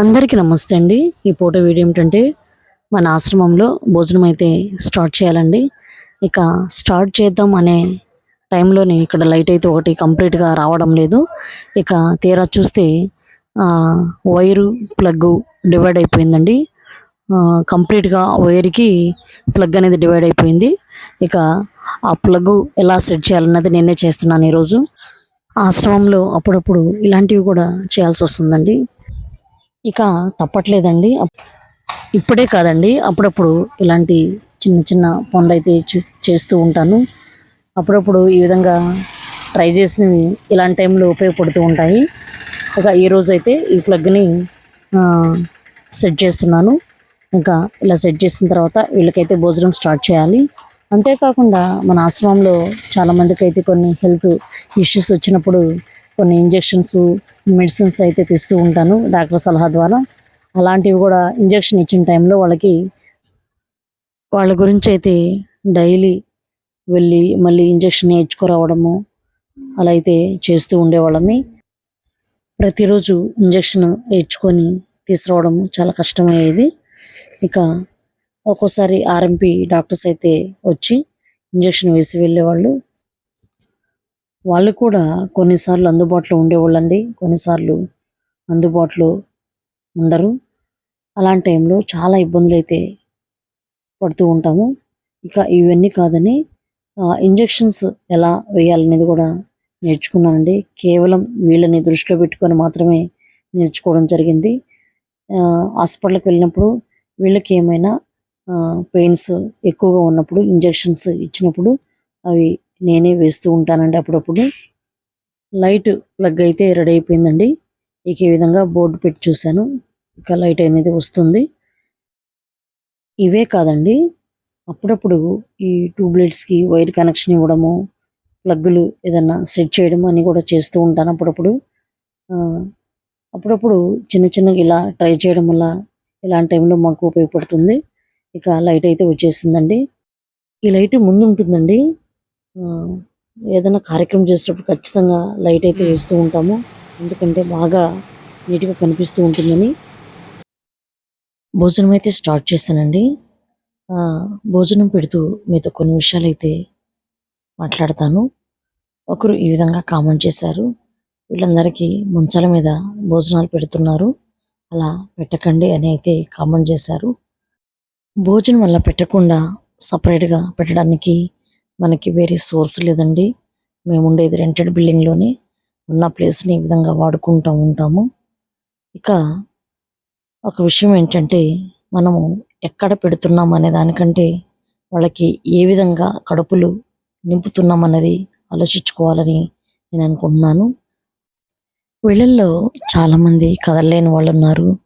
అందరికీ నమస్తే అండి. ఈ ఫోటో వీడియో ఏమిటంటే మన ఆశ్రమంలో భోజనం అయితే స్టార్ట్ చేయాలండి. ఇక స్టార్ట్ చేద్దాం అనే టైంలోనే ఇక్కడ లైట్ అయితే ఒకటి కంప్లీట్గా రావడం లేదు. ఇక తీరా చూస్తే వైరు ప్లగ్ డివైడ్ అయిపోయిందండి. కంప్లీట్గా వైర్కి ప్లగ్ అనేది డివైడ్ అయిపోయింది. ఇక ఆ ప్లగ్ ఎలా సెట్ చేయాలన్నది నేనే చేస్తున్నాను ఈరోజు. ఆశ్రమంలో అప్పుడప్పుడు ఇలాంటివి కూడా చేయాల్సి వస్తుందండి. ఇక తప్పట్లేదండి. అప్- ఇప్పుడే కాదండి. అప్పుడప్పుడు ఇలాంటి చిన్న చిన్న పనులు అయితే చే- చేస్తూ ఉంటాను. అప్పుడప్పుడు ఈ విధంగా ట్రై చేసినవి ఇలాంటి టైంలో ఉపయోగపడుతూ ఉంటాయి. ఇక ఈరోజు రోజు అయితే ఈ ప్లగ్ని సెట్ చేస్తున్నాను. ఇంకా ఇలా సెట్ చేసిన తర్వాత వీళ్ళకైతే భోజనం స్టార్ట్ చేయాలి. అంతేకాకుండా మన ఆశ్రమంలో చాలామందికి అయితే కొన్ని హెల్త్ ఇష్యూస్ వచ్చినప్పుడు కొన్ని ఇంజెక్షన్స్ మెడిసిన్స్ అయితే తీస్తూ ఉంటాను డాక్టర్ సలహా ద్వారా. అలాంటివి కూడా ఇంజెక్షన్ ఇచ్చిన టైంలో వాళ్ళకి వాళ్ళ గురించి అయితే డైలీ వెళ్ళి మళ్ళీ ఇంజెక్షన్ వేయించుకురావడము అలా అయితే చేస్తూ ఉండేవాళ్ళమి. ప్రతిరోజు ఇంజెక్షన్ వేయించుకొని తీసుకురావడం చాలా కష్టమయ్యేది. ఇక ఒక్కోసారి ఆర్ఎంపీ డాక్టర్స్ అయితే వచ్చి ఇంజెక్షన్ వేసి వెళ్ళేవాళ్ళు. వాళ్ళు కూడా కొన్నిసార్లు అందుబాటులో ఉండేవాళ్ళండి. కొన్నిసార్లు అందుబాటులో ఉండరు. అలాంటి టైంలో చాలా ఇబ్బందులు అయితే పడుతూ ఉంటాము. ఇక ఇవన్నీ కాదని ఇంజెక్షన్స్ ఎలా వేయాలనేది కూడా నేర్చుకున్నానండి. కేవలం వీళ్ళని దృష్టిలో పెట్టుకొని మాత్రమే నేర్చుకోవడం జరిగింది. హాస్పిటల్కి వెళ్ళినప్పుడు వీళ్ళకి ఏమైనా పెయిన్స్ ఎక్కువగా ఉన్నప్పుడు ఇంజెక్షన్స్ ఇచ్చినప్పుడు అవి నేనే వేస్తూ ఉంటానండి అప్పుడప్పుడు. లైట్ ప్లగ్ అయితే రెడీ అయిపోయిందండి. ఇక ఈ విధంగా బోర్డు పెట్టి చూశాను. ఇక లైట్ అనేది వస్తుంది. ఇవే కాదండి. అప్పుడప్పుడు ఈ ట్యూబ్లైట్స్కి వైర్ కనెక్షన్ ఇవ్వడము ప్లగ్గులు ఏదన్నా సెట్ చేయడం అని కూడా చేస్తూ ఉంటాను అప్పుడప్పుడు. ఆ, అప్పుడప్పుడు చిన్న చిన్న ఇలా ట్రై చేయడం వల్ల ఇలాంటి టైంలో మాకు ఉపయోగపడుతుంది. ఇక లైట్ అయితే వచ్చేసిందండి. ఈ లైట్ ముందు ఉంటుందండి. ఏదైనా కార్యక్రమం చేసేటప్పుడు ఖచ్చితంగా లైట్ అయితే వేస్తూ ఉంటాము. ఎందుకంటే బాగా నీట్గా కనిపిస్తూ ఉంటుందని. భోజనం అయితే స్టార్ట్ చేస్తానండి. ఆ, భోజనం పెడుతూ మీతో కొన్ని విషయాలు అయితే మాట్లాడతాను. ఒకరు ఈ విధంగా కామెంట్ చేశారు. వీళ్ళందరికీ మంచాల మీద భోజనాలు పెడుతున్నారు. అలా పెట్టకండి అని అయితే కామెంట్ చేశారు. భోజనం వల్ల పెట్టకుండా సపరేట్గా పెట్టడానికి మనకి వేరే సోర్స్ లేదండి. మేము ఉండేది రెంటెడ్ బిల్డింగ్లోనే ఉన్న ప్లేస్ని ఈ విధంగా వాడుకుంటూ ఉంటాము. ఇక ఒక విషయం ఏంటంటే మనము ఎక్కడ పెడుతున్నాం అనే దానికంటే వాళ్ళకి ఏ విధంగా కడుపులు నింపుతున్నాం అన్నది ఆలోచించుకోవాలని నేను అనుకుంటున్నాను. వీళ్ళల్లో చాలామంది కదలలేని వాళ్ళు ఉన్నారు.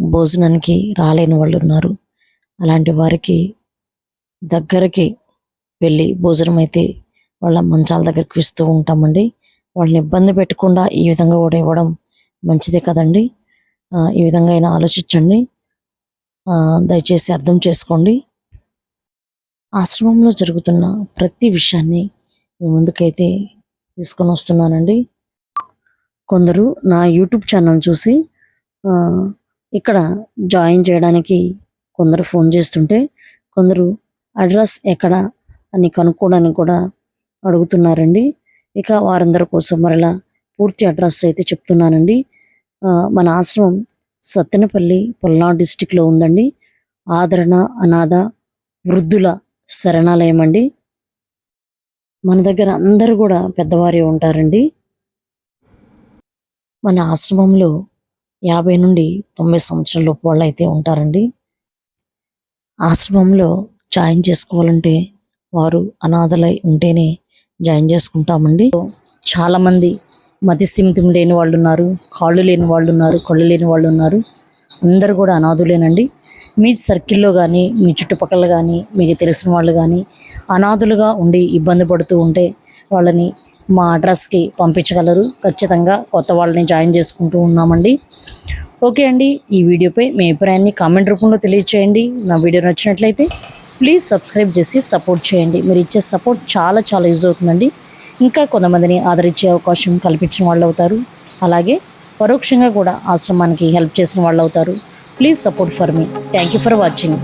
భోజనానికి రాలేని వాళ్ళు ఉన్నారు. అలాంటి వారికి దగ్గరికి వెళ్ళి భోజనం అయితే వాళ్ళ మంచాల దగ్గరికి ఇస్తూ ఉంటామండి. వాళ్ళని ఇబ్బంది పెట్టకుండా ఈ విధంగా కూడా ఇవ్వడం మంచిదే కదండి. ఈ విధంగా అయినా ఆలోచించండి. దయచేసి అర్థం చేసుకోండి. ఆశ్రమంలో జరుగుతున్న ప్రతి విషయాన్ని మీ ముందుకైతే తీసుకొని వస్తున్నానండి. కొందరు నా యూట్యూబ్ ఛానల్ చూసి ఇక్కడ జాయిన్ చేయడానికి కొందరు ఫోన్ చేస్తుంటే కొందరు అడ్రస్ ఎక్కడ అని కనుక్కోవడానికి కూడా అడుగుతున్నారండి. ఇక వారందరి కోసం మరలా పూర్తి అడ్రస్ అయితే చెప్తున్నానండి. మన ఆశ్రమం సత్తెనపల్లి పల్నాడు డిస్టిక్లో ఉందండి. ఆదరణ అనాథ వృద్ధుల శరణాలయం అండి. మన దగ్గర అందరూ కూడా పెద్దవారే ఉంటారండి. మన ఆశ్రమంలో యాభై నుండి తొంభై సంవత్సరాల లోపు వాళ్ళు అయితే ఉంటారండి. ఆశ్రమంలో జాయిన్ చేసుకోవాలంటే వారు అనాథలై ఉంటేనే జాయిన్ చేసుకుంటామండి. చాలామంది మతి స్థిమితం లేని వాళ్ళు ఉన్నారు కాళ్ళు లేని వాళ్ళు ఉన్నారు కళ్ళు లేని వాళ్ళు ఉన్నారు అందరూ కూడా అనాథులేనండి. మీ సర్కిల్లో కానీ మీ చుట్టుపక్కల కానీ మీకు తెలిసిన వాళ్ళు కానీ అనాథులుగా ఉండి ఇబ్బంది పడుతూ ఉంటే వాళ్ళని మా అడ్రస్కి పంపించగలరు. ఖచ్చితంగా కొత్త వాళ్ళని జాయిన్ చేసుకుంటూ ఉన్నామండి. ఓకే అండి ఈ వీడియోపై మీ అభిప్రాయాన్ని కామెంట్ రూపంలో తెలియచేయండి. నా వీడియో నచ్చినట్లయితే ప్లీజ్ సబ్స్క్రైబ్ చేసి సపోర్ట్ చేయండి. మీరు ఇచ్చే సపోర్ట్ చాలా చాలా యూజ్ అవుతుందండి. ఇంకా కొంతమందిని ఆదరించే అవకాశం కల్పించిన వాళ్ళు అవుతారు. అలాగే పరోక్షంగా కూడా ఆశ్రమానికి హెల్ప్ చేసిన వాళ్ళు అవుతారు. Please support for me. Thank you for watching.